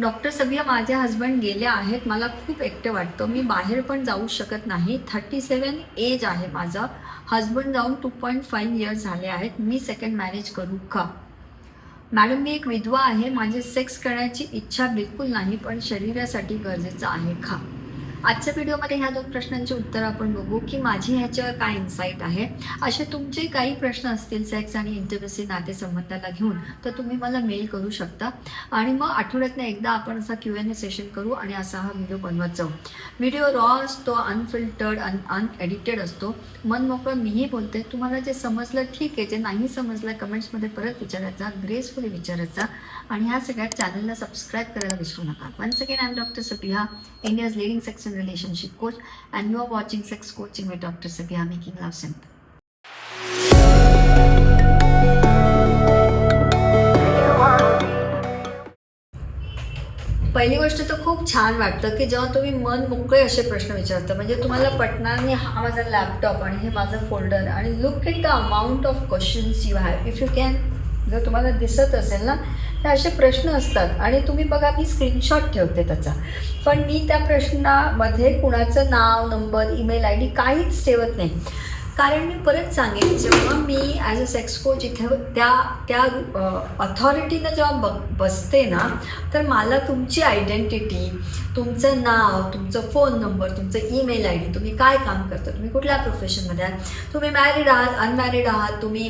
Doctor सगळ्या माझे husband गेले आहेत. मला खूप एकटे वाटतं. मी बाहेर पण जाऊ शकत नाही. थर्टी सेवन एज आहे माझं. हस्बंड जाऊन टू पॉईंट फाईव्ह इयर्स झाले आहेत. मी सेकंड मॅरेज करू का? मॅडम मी एक विधवा आहे. माझे सेक्स करण्याची इच्छा बिलकुल नाही पण शरीरासाठी गरजेचं आहे का? आजच्या व्हिडिओमध्ये ह्या दोन प्रश्नांची उत्तर आपण बघू की माझी ह्याच्यावर काय इन्साईट आहे? असे तुमचे काही प्रश्न असतील सेक्स आणि इंटिमेसी नातेसंबंधाला घेऊन तर तुम्ही मला मेल करू शकता. आणि मग आठवड्यातनं एकदा आपण असा क्यू एन ए सेशन करू आणि असा हा व्हिडिओ बनवत जाऊ. व्हिडिओ रॉ असतो अनफिल्टर्ड अन अनएडिटेड असतो. मन मोकळं मीही बोलते. तुम्हाला जे समजलं ठीक आहे जे नाही समजलं कमेंट्समध्ये परत विचारायचा ग्रेसफुली विचारायचा आणि ह्या सगळ्या चॅनलला सबस्क्राईब करायला विसरू नका. One again I am doctor Sabiha India's leading sex and relationship coach and you are watching sex coaching with doctor sabia making love simple. पहिली गोष्ट तर खूप छान वाटतं की जेव्हा तुम्ही मन मोकळे असे प्रश्न विचारता म्हणजे तुम्हाला पटणार नाही हा माझा लॅपटॉप आणि हे माझं फोल्डर आणि look it the amount of questions you have if you can जर तुम्हाला दिसत असेल ना हे असे प्रश्न असतात आणि तुम्ही बघा मी स्क्रीनशॉट ठेवते त्याचा. पण मी त्या प्रश्नामध्ये कुणाचं नाव नंबर ईमेल आय डी काहीच ठेवत नाही. कारण मी परत सांगेन जेव्हा मी ॲज अ सेक्स कोच इथे त्या त्या अथॉरिटीनं जेव्हा ब बसते ना तर मला तुमची आयडेंटिटी तुमचं नाव तुमचं फोन नंबर तुमचं ईमेल आय डी तुम्ही काय काम करता? तुम्ही कुठल्या प्रोफेशनमध्ये आहात? तुम्ही मॅरिड आहात अनमॅरिड आहात? तुम्ही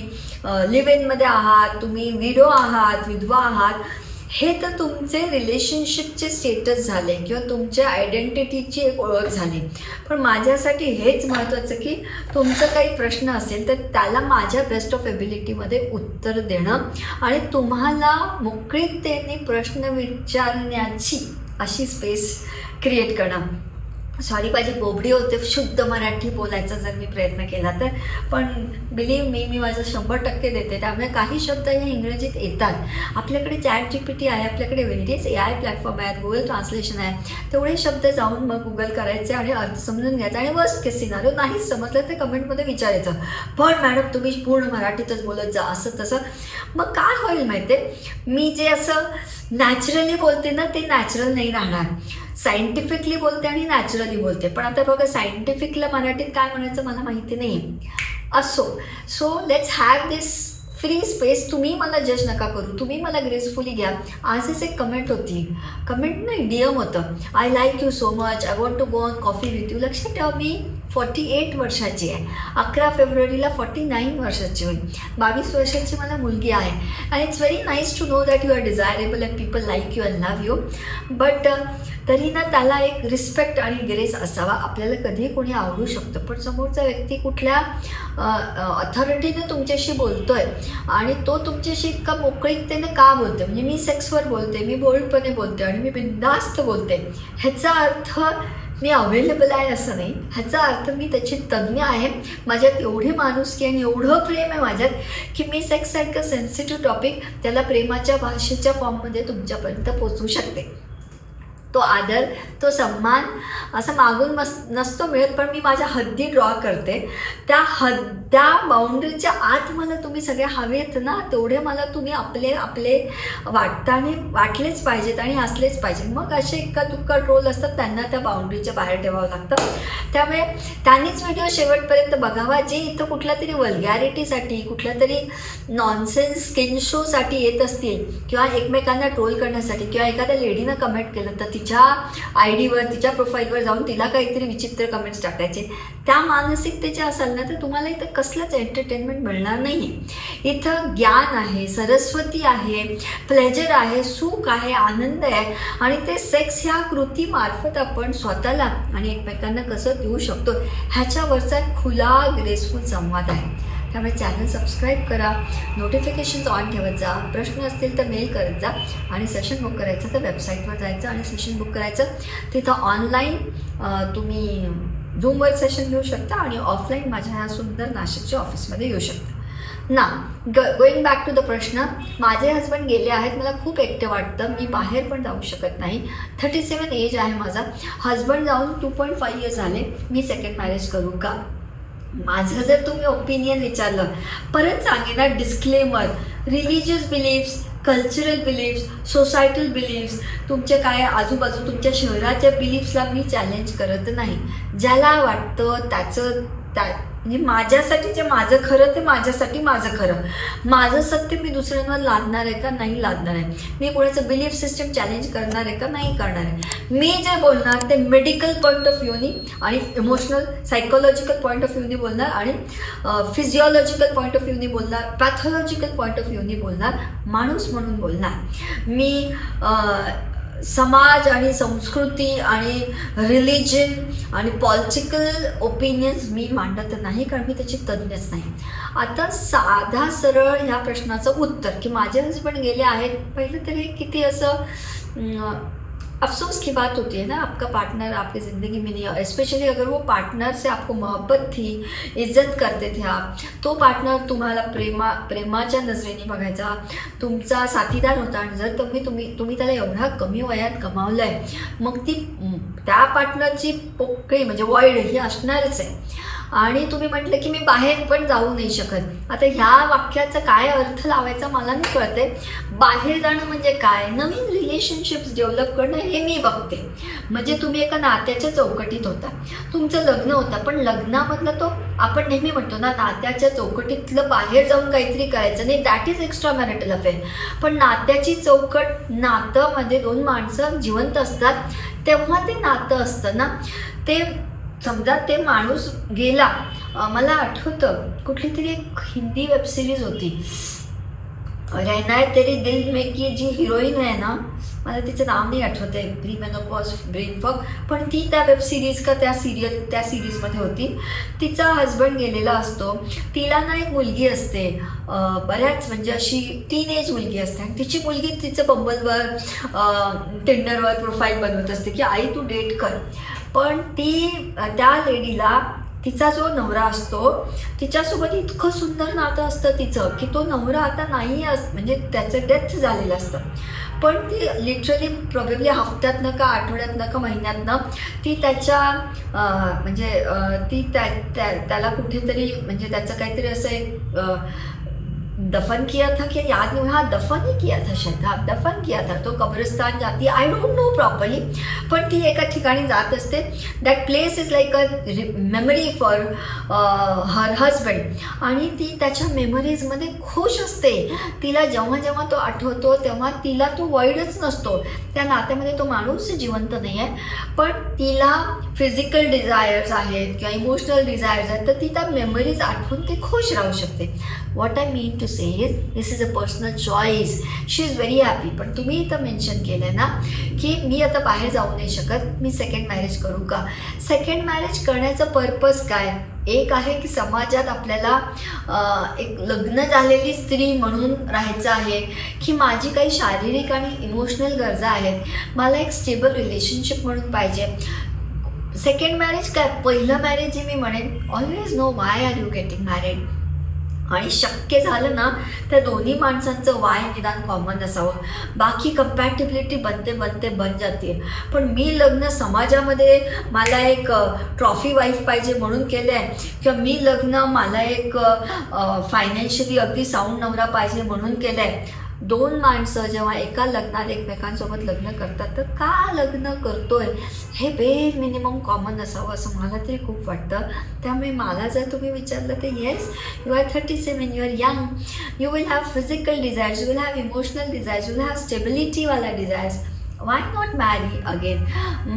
लिव्ह इनमध्ये आहात? तुम्ही विडो आहात विधवा आहात? हे तर तुमचे रिलेशनशिपचे स्टेटस झाले किंवा तुमच्या आयडेंटिटीची एक ओळख झाली. पण माझ्यासाठी हेच महत्त्वाचं की तुमचं काही प्रश्न असेल तर त्याला माझ्या बेस्ट ऑफ एबिलिटीमध्ये उत्तर देणं आणि तुम्हाला मोकळीकतेने प्रश्न विचारण्याची अशी स्पेस क्रिएट करणं. सॉरी माझी बोबडी होते शुद्ध मराठी बोलायचा जर मी प्रयत्न केला तर. पण बिलीव मी मी माझं शंभर टक्के देते. त्यामुळे काही शब्द हे इंग्रजीत येतात. आपल्याकडे चॅट जी पी टी आहे आपल्याकडे व्हेरियस ए आय प्लॅटफॉर्म आहेत गुगल ट्रान्सलेशन आहे. तेवढे शब्द जाऊन मग गुगल करायचे आणि अर्थ समजून घ्यायचा आणि वर्स्ट केस सिनारिओ नाहीच समजलं तर कमेंटमध्ये विचारायचं पण मॅडम तुम्ही पूर्ण मराठीतच बोलत जा असं तसं. मग काय होईल माहिती आहे मी जे असं नॅचरली बोलते ना ते नॅचरल नाही राहणार. सायंटिफिकली बोलते आणि नॅचरली बोलते. पण आता बघा सायंटिफिकला मराठीत काय म्हणायचं मला माहिती नाही. असो. So let's have this free space तुम्ही मला जज नका करू. तुम्ही मला ग्रेसफुली घ्या. आजच एक कमेंट होती. कमेंट नाही डीएम होतं. I like you so much I want to go on coffee with you लक्षात ठेवा मी फॉर्टी एट वर्षाची आहे. अकरा फेब्रुवारीला फॉर्टी नाईन वर्षाची होईल. बावीस वर्षाची मला मुलगी आहे. And it's very nice to know that you are desirable and people like you and love you but तरी ना त्याला एक रिस्पेक्ट आणि ग्रेस असावा. आपल्याला कधीही कोणी आवडू शकतं. पण समोरचा व्यक्ती कुठल्या अथॉरिटीनं तुमच्याशी बोलतो आहे आणि तो तुमच्याशी इतका मोकळीकतेनं का बोलते म्हणजे मी सेक्सवर बोलते मी बोल्डपणे बोलते आणि मी बिंदास्त बोलते. ह्याचा अर्थ मी अवेलेबल आहे असं नाही. ह्याचा अर्थ मी त्याची तज्ज्ञ आहे. माझ्यात एवढी माणुसकी आणि एवढं प्रेम आहे माझ्यात की मी सेक्ससारखं सेन्सिटिव्ह टॉपिक त्याला प्रेमाच्या भाषेच्या फॉर्ममध्ये तुमच्यापर्यंत पोचवू शकते. तो आदर तो सन्मान असं मागून मस नसतो मिळत पण मी माझ्या हद्दी ड्रॉ करते. त्या हद्द त्या बाउंड्रीच्या आत मला तुम्ही सगळे हवेत ना तेवढे मला तुम्ही आपले आपले वाटताने वाटलेच पाहिजेत आणि असलेच पाहिजे मग असे इक्का दुक्का ट्रोल असतात त्यांना त्या बाउंड्रीच्या बाहेर ठेवावं लागतं. त्यामुळे त्यांनीच व्हिडिओ शेवटपर्यंत बघावा. जे इथं कुठल्या तरी वल्गॅरिटीसाठी कुठल्या तरी नॉनसेन्स स्किन शोसाठी येत असतील किंवा एकमेकांना ट्रोल करण्यासाठी किंवा एखाद्या लेडीनं कमेंट केलं तर तिच्या आय डीवर तिच्या प्रोफाईलवर जाऊन तिला काहीतरी विचित्र कमेंट्स टाकायचे. त्या मानसिकतेच्या असाल ना तर तुम्हाला इथं कसलंच एंटरटेनमेंट मिळणार नाही इथं ज्ञान आहे सरस्वती आहे प्लेजर आहे सुख आहे आनंद आहे आणि ते सेक्स ह्या कृतीमार्फत आपण स्वतःला आणि एकमेकांना कसं देऊ शकतो ह्याच्यावरचा खुला ग्रेसफुल संवाद आहे. त्यामुळे चॅनल सबस्क्राईब करा नोटिफिकेशन्स ऑन ठेवत जा प्रश्न असतील तर मेल करत जा आणि सेशन बुक करायचं तर वेबसाईटवर जायचं आणि सेशन बुक करायचं. तिथं ऑनलाईन तुम्ही झूमवर सेशन घेऊ शकता आणि ऑफलाईन माझ्या ह्या सुंदर नाशिकच्या ऑफिसमध्ये येऊ शकता. ना ग गोईंग बॅक टू द प्रश्न माझे हस्बंड गेले आहेत मला खूप एकटं वाटतं मी बाहेर पण जाऊ शकत नाही. थर्टी सेवन एज आहे माझा. हस्बंड जाऊन टू पॉईंट फाईव्ह इयर्स झाले मी सेकंड मॅरेज करू का? माझं जर तुम्ही ओपिनियन विचारलं परत सांगेना disclaimer religious beliefs cultural beliefs societal beliefs तुमचे काय आजूबाजू तुमच्या शहराच्या बिलीफ्सला मी चॅलेंज करत नाही. ज्याला वाटतं त्याचं त्या म्हणजे माझ्यासाठी जे माझं खरं ते माझ्यासाठी माझं खरं. माझं सत्य मी दुसऱ्यांवर लादणार आहे का? नाही लादणार आहे. मी कोणाचं बिलीफ सिस्टम चॅलेंज करणार आहे का? नाही करणार आहे. मी जे बोलणार ते मेडिकल पॉईंट ऑफ व्ह्यूनी आणि इमोशनल सायकोलॉजिकल पॉईंट ऑफ व्ह्यूनी बोलणार आणि फिजिओलॉजिकल पॉईंट ऑफ व्ह्यूनी बोलणार पॅथॉलॉजिकल पॉईंट ऑफ व्ह्यूनी बोलणार माणूस म्हणून बोलणार. मी समाज आणि संस्कृती आणि रिलिजन आणि पॉलिटिकल ओपिनियन्स मी मांडत नाही कारण मी त्याची तज्ज्ञच नाही. आता साधा सरळ ह्या प्रश्नाचं उत्तर की माझे हजबंड गेले आहेत पहिलं तरी किती असं अफसोस की बात होती है ना आपका पार्टनर आपकी ज़िंदगी में नहीं स्पेशली अगर वो पार्टनर से आपको मोहब्बत थी इज्जत करते थे आप तो पार्टनर तुम्हाला प्रेमा प्रेमाच्या नजरेने बघायचा. तुमचा साथीदार होता आणि जर तुम्ही तुम्ही तुम्ही त्याला एवढा कमी वयात गमावलं आहे मग ती त्या पार्टनरची पोकळी म्हणजे वॉइड ही असणारच आहे. आणि तुम्ही म्हटलं की मी बाहेर पण जाऊ नाही शकत. आता ह्या वाक्याचा काय अर्थ लावायचा मला नाही कळते बाहेर जाणं म्हणजे काय? नवीन रिलेशनशिप्स डेव्हलप करणं हे मी बघते. म्हणजे तुम्ही एका नात्याच्या चौकटीत होता. तुमचं लग्न होतं पण लग्नामधलं तो आपण नेहमी म्हणतो ना नात्याच्या चौकटीतलं बाहेर जाऊन काहीतरी करायचं नाही that is extra marital affair पण नात्याची चौकट नातं दोन माणसं जिवंत असतात तेव्हा ते नातं असतं ना. ते समजा ते माणूस गेला मला आठवतं कुठली तरी एक हिंदी वेबसिरीज होती. रहना तरी दिल में की जी हिरोईन आहे ना मला तिचं नाव नाही आठवत आहे प्री मेनोपॉज ब्रेन फॉग पण ती त्या वेब सिरीज का त्या सिरियल त्या सिरीजमध्ये होती. तिचा हजबंड गेलेला असतो. तिला ना एक मुलगी असते. बऱ्याच म्हणजे अशी टीन एज मुलगी असते. आणि तिची मुलगी तिचं बंबलवर टेंडरवर प्रोफाईल बनवत असते की आई तू डेट कर. पण ती त्या लेडीला तिचा जो नवरा असतो तिच्यासोबत इतकं सुंदर नातं असतं तिचं की तो नवरा आता नाही अस म्हणजे त्याचं डेथ झालेलं असतं. पण ती लिटरली प्रॉब्लेमली हफ्त्यातनं का आठवड्यातनं का महिन्यातनं ती त्याच्या म्हणजे ती त्या त्या- त्याला कुठेतरी म्हणजे त्याचं काहीतरी असं एक दफन किया था क्या? याद नहीं हाँ दफन ही किया था शायद। हाँ दफन किया था तो कब्रिस्तान जाती आय डोंट नो प्रॉपरली पण ती एका ठिकाणी जात असते that place is like a memory for her husband आणि ती त्याच्या मेमरीजमध्ये खुश असते. तिला जेव्हा जेव्हा तो आठवतो तेव्हा तिला तो वाईडच नसतो. त्या नात्यामध्ये तो माणूस जिवंत नाही आहे पण तिला फिजिकल डिझायर्स आहेत किंवा इमोशनल डिझायर्स आहेत तर ती त्या मेमरीज आठवून ते खुश राहू शकते. What I mean to say is this is a personal choice she is very happy पण तुम्ही इथं मेन्शन केलं आहे ना की मी आता बाहेर जाऊ नाही शकत. मी सेकंड मॅरेज करू का? सेकंड मॅरेज करण्याचा पर्पज काय? एक आहे की समाजात आपल्याला एक लग्न झालेली स्त्री म्हणून राहायचं आहे की माझी काही शारीरिक आणि इमोशनल गरजा आहेत. मला एक स्टेबल रिलेशनशिप म्हणून पाहिजे. सेकंड मॅरेज काय? पहिलं मॅरेज जे मी म्हणेन always no why are you getting married आणि शक्य झालं ना त्या दोन्ही माणसांचं वाय निदान कॉमन असावं. बाकी कम्पॅटिबिलिटी बनते बनते बन जाते. पण मी लग्न समाजामध्ये मला एक ट्रॉफी वाईफ पाहिजे म्हणून केलं आहे किंवा मी लग्न मला एक फायनान्शियली अगदी साऊंड नवरा पाहिजे म्हणून केलं आहे दोन माणसं जेव्हा एका लग्नात एकमेकांसोबत लग्न करतात तर का लग्न करतोय? हे बेर मिनिमम कॉमन असावं असं मला तरी खूप वाटतं. त्यामुळे मला जर तुम्ही विचारलं तर yes you are thirty seven you are young you will have physical desires you will have emotional desires you will have स्टेबिलिटीवाला desires why not marry again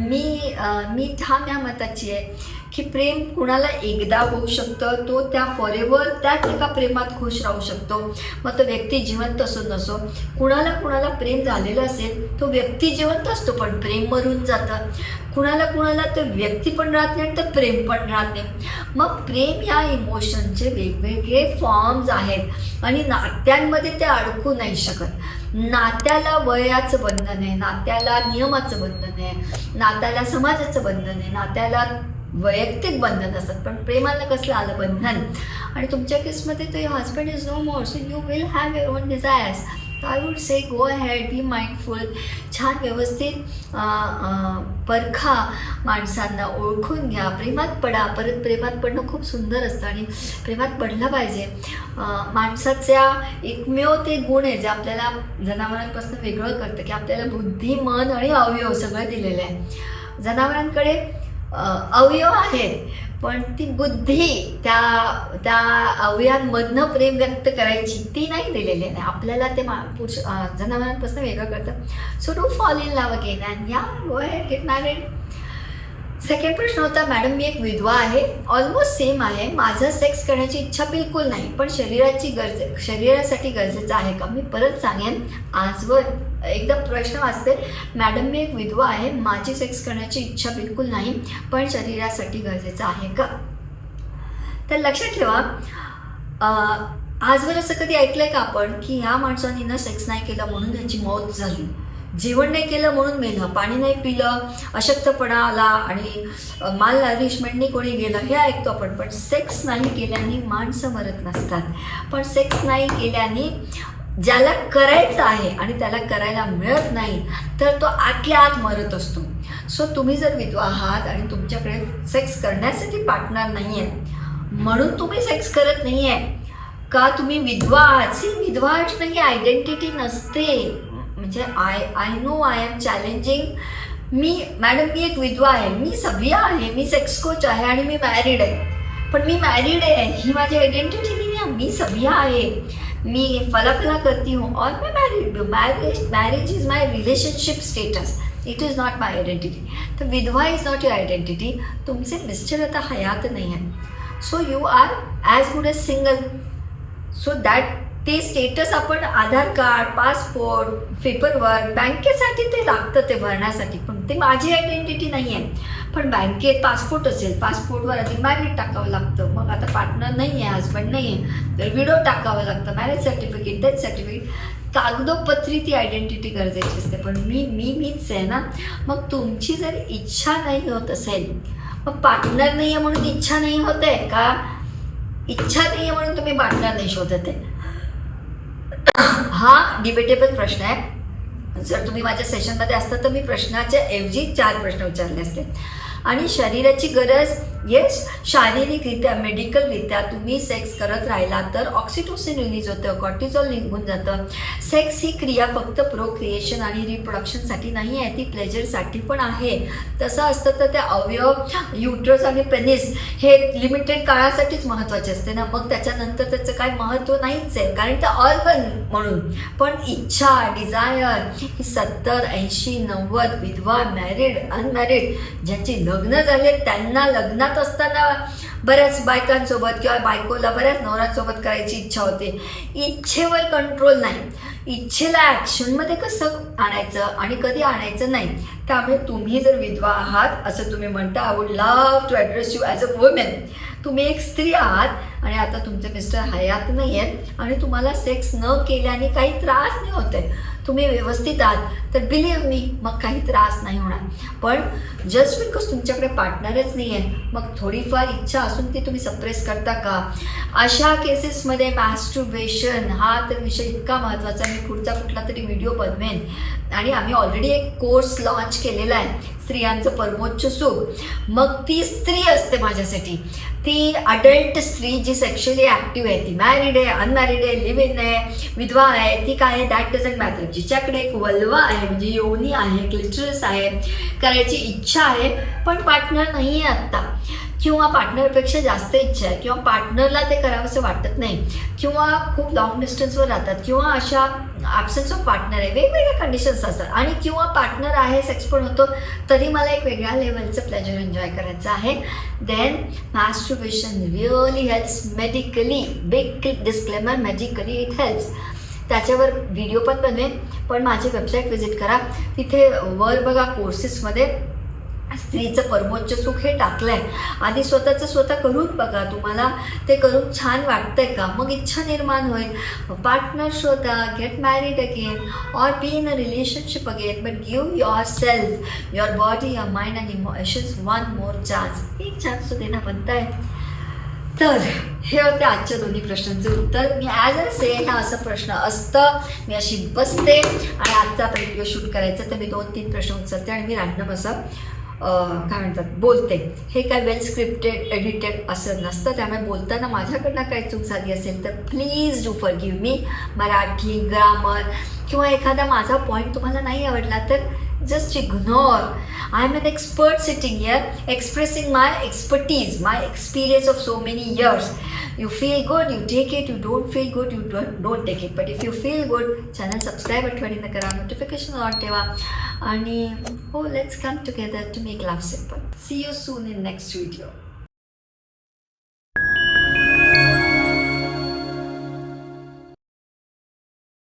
मी मी ठाम या मताची आहे. की प्रेम कुणाला एकदा होऊ शकतं तो त्या फॉरेवर त्याच एका प्रेमात खुश राहू शकतो. मग तो व्यक्ती जिवंत असो नसो कुणाला कुणाला प्रेम झालेलं असेल तो व्यक्ती जिवंत असतो पण प्रेम मरून जातं. कुणाला कुणाला तर व्यक्ती पण राहत नाही तर प्रेम पण राहत नाही. मग प्रेम या इमोशनचे वेगवेगळे फॉर्म्स आहेत आणि नात्यांमध्ये ते अडकू नाही शकत. नात्याला वयाचं बंधन आहे नात्याला नियमाचं बंधन आहे नात्याला समाजाचं बंधन आहे नात्याला वैयक्तिक बंधन असतात पण प्रेमाला कसलं आलं बंधन? आणि तुमच्या केसमध्ये तो husband is no more so you will have your own desires I would say go ahead be mindful छान व्यवस्थित परखा माणसांना ओळखून घ्या. प्रेमात पडा परत प्रेमात पडणं खूप सुंदर असतं आणि प्रेमात पडलं पाहिजे. माणसाच्या एकमेव ते गुण आहे जे आपल्याला जनावरांपासून वेगळं करतं की आपल्याला बुद्धी मन आणि अवयव सगळं दिलेलं आहे. जनावरांकडे अवयव आहेत पण ती बुद्धी त्या त्या अवयांमधनं प्रेम व्यक्त करायची ती नाही दिलेली आहे. आपल्याला ते मा पुरुष जनावरांपासून वेगळं करतं so do fall in love again and ya go ahead get married second प्रश्न होता मॅडम मी एक विधवा आहे. ऑलमोस्ट सेम आहे. माझं सेक्स करण्याची इच्छा बिलकुल नाही पण शरीराची गरज शरीरासाठी गरजेचं आहे का? मी परत सांगेन. आजवर एकदा प्रश्न वाचते. मॅडम मी एक विधवा आहे. माझी सेक्स करण्याची इच्छा बिलकुल नाही पण शरीरासाठी गरजेचं आहे का? तर लक्षात ठेवा आजवर असं कधी ऐकलंय का आपण की ह्या माणसांनी ना सेक्स नाही केला म्हणून त्यांची मौत झाली? जेवण नाही केलं म्हणून मेलं पाणी नाही पिलं अशक्तपणा आला आणि माल नरिशमेंटनी कोणी गेलं हे ऐकतो आपण. पण सेक्स नाही केल्याने माणसं मरत नसतात. पण सेक्स नाही केल्याने ज्याला करायचं आहे आणि त्याला करायला मिळत नाही तर तो आतल्या आत मरत असतो. सो तुम्ही जर विधवा आहात आणि तुमच्याकडे सेक्स करण्यासाठी पार्टनर नाही आहे म्हणून तुम्ही सेक्स करत नाही आहे का तुम्ही विधवा आहात? सी विधवा असणं ही आयडेंटिटी नसते. म्हणजे I I know I am challenging me madam मी एक विधवा आहे. मी सभ्य आहे. मी सेक्स कोच आहे आणि मी मॅरिड आहे. पण मी मॅरिड आहे. ही माझी आयडेंटिटी नाही आहे. मी सभ्य आहे. मी फला फला करती हूँ. और मैं मैरिड हूँ marriage marriage is my relationship status it is not my identity तर विधवा इज़ नॉट युअर आयडेंटिटी तुमचे मिस्टर आता हयात नाही आहे so you are as good as single so that ते स्टेटस आपण आधार कार्ड पासपोर्ट पेपरवर्क बँकेसाठी ते लागतं ते भरण्यासाठी. पण ते माझी आयडेंटिटी नाही आहे पण बँकेत पासपोर्ट असेल पासपोर्टवर आधी मॅरिड टाकावं लागतं. मग आता पार्टनर नाही आहे हजबंड नाही आहे तर विडो टाकावं लागतं. मॅरेज सर्टिफिकेट डेथ सर्टिफिकेट कागदोपत्री ती आयडेंटिटी गरजेची असते. पण मी मी मीच आहे ना मग तुमची जर इच्छा नाही होत असेल मग पार्टनर नाही आहे म्हणून इच्छा नाही होत आहे का? इच्छा नाही आहे म्हणून तुम्ही पार्टनर नाही शोधत आहे. हा डिबेटेबल प्रश्न आहे. जर तुम्ही माझ्या सेशनमध्ये असता तर मी प्रश्नाच्या ऐवजी चार प्रश्न विचारले असते. आणि शरीराची गरज येस शारीरिकरित्या मेडिकलरित्या तुम्ही सेक्स करत राहिला तर ऑक्सिटोसिन रिलीज होतं कॉर्टिझॉल निघून जातं. सेक्स ही क्रिया फक्त प्रोक्रिएशन आणि रिप्रोडक्शनसाठी नाही आहे ती प्लेजरसाठी पण आहे. तसं असतं तर ते अवयव युट्रस आणि पेनिस हे लिमिटेड काळासाठीच महत्त्वाचे असते ना. मग त्याच्यानंतर त्याचं काय महत्त्व नाहीच आहे. कारण ते ऑर्गन म्हणून. पण इच्छा डिझायर ही सत्तर ऐंशी नव्वद विधवा मॅरिड अनमॅरिड ज्यांची लग्न झाले त्यांना लग्नात असताना बऱ्याच बायकांसोबत किंवा बायकोला बऱ्याच नवऱ्यांसोबत करायची इच्छा होते. इच्छेवर कंट्रोल नाही. इच्छेला ॲक्शनमध्ये कसं आणायचं आणि कधी आणायचं नाही त्यामुळे तुम्ही जर विधवा आहात असं तुम्ही म्हणता I would love to address you as a women तुम्ही एक स्त्री आहात आणि आता तुमचे मिस्टर हयात नाही आहेत आणि तुम्हाला सेक्स न केल्याने काही त्रास नाही होत आहे. तुम्ही व्यवस्थित आहात तर बिलीव्ह मी मग काही त्रास नाही होणार. पण जस्ट बिकॉज तुमच्याकडे पार्टनरच नाही आहे मग थोडीफार इच्छा असून ती तुम्ही सप्रेस करता का? अशा केसेसमध्ये मॅस्ट्रुबेशन हा तर विषय इतका महत्त्वाचा मी पुढचा कुठला तरी व्हिडिओ बनवेन. आणि आम्ही ऑलरेडी एक कोर्स लॉन्च केलेला आहे. स्त्रियांचं परमोच्च सुख. मग ती स्त्री असते माझ्यासाठी. ती अडल्ट स्त्री जी सेक्शुअली ॲक्टिव्ह आहे ती मॅरिड आहे अनमॅरिड आहे लिव्ह इन आहे विधवा आहे ती काय आहे? दॅट डझंट मॅटर जिच्याकडे एक वल्वा आहे म्हणजे योनी आहे क्लिटरस आहे करायची इच्छा आहे पण पार्टनर नाही आहे आत्ता. किंवा पार्टनरपेक्षा जास्त इच्छा आहे किंवा पार्टनरला ते करावंसं वाटत नाही किंवा खूप लॉंग डिस्टन्सवर राहतात किंवा अशा ॲब्सन्स ऑफ पार्टनर आहे. वेगवेगळ्या कंडिशन्स असतात. आणि किंवा पार्टनर आहे सेक्स पण होतो तरी मला एक वेगळ्या लेवलचं प्लेजर एन्जॉय करायचं आहे. Then masturbation really helps medically big disclaimer medically it helps त्याच्यावर व्हिडिओ पण बनवेन. पण माझी वेबसाईट व्हिजिट करा. तिथे वर बघा कोर्सेसमध्ये स्त्रीचं परमोच्च सुख हे टाकलंय. आधी स्वतःचं स्वतः करून बघा तुम्हाला ते करून छान वाटतंय का? मग इच्छा निर्माण होईल. पार्टनर शोधा get married again or be in a relationship again but give yourself your body your mind and emotions one more chance एक चान्स तो देना बनता है तर हे होते आजच्या दोन्ही प्रश्नांचे उत्तर. मी ॲज अ से हा असं प्रश्न असतं. मी अशी बसते. आणि आजचा आपण व्हिडिओ शूट करायचा तर मी दोन तीन प्रश्न उचलते आणि मी रॅन्डम असं काय म्हणतात बोलते. हे काय वेल स्क्रिप्टेड एडिटेड असं नसतं. त्यामुळे बोलताना माझ्याकडनं काही चूक झाली असेल तर please do forgive me Marathi grammar किंवा एखादा माझा पॉईंट तुम्हाला नाही आवडला तर Just ignore. I'm an expert sitting here expressing my expertise, my experience of so many years. You feel good, you take it. You don't feel good, you don't, don't take it. But if you feel good, channel subscribe and turn in the kara notification on teva. Ani, oh, let's come together to make love simple. See you soon in next video.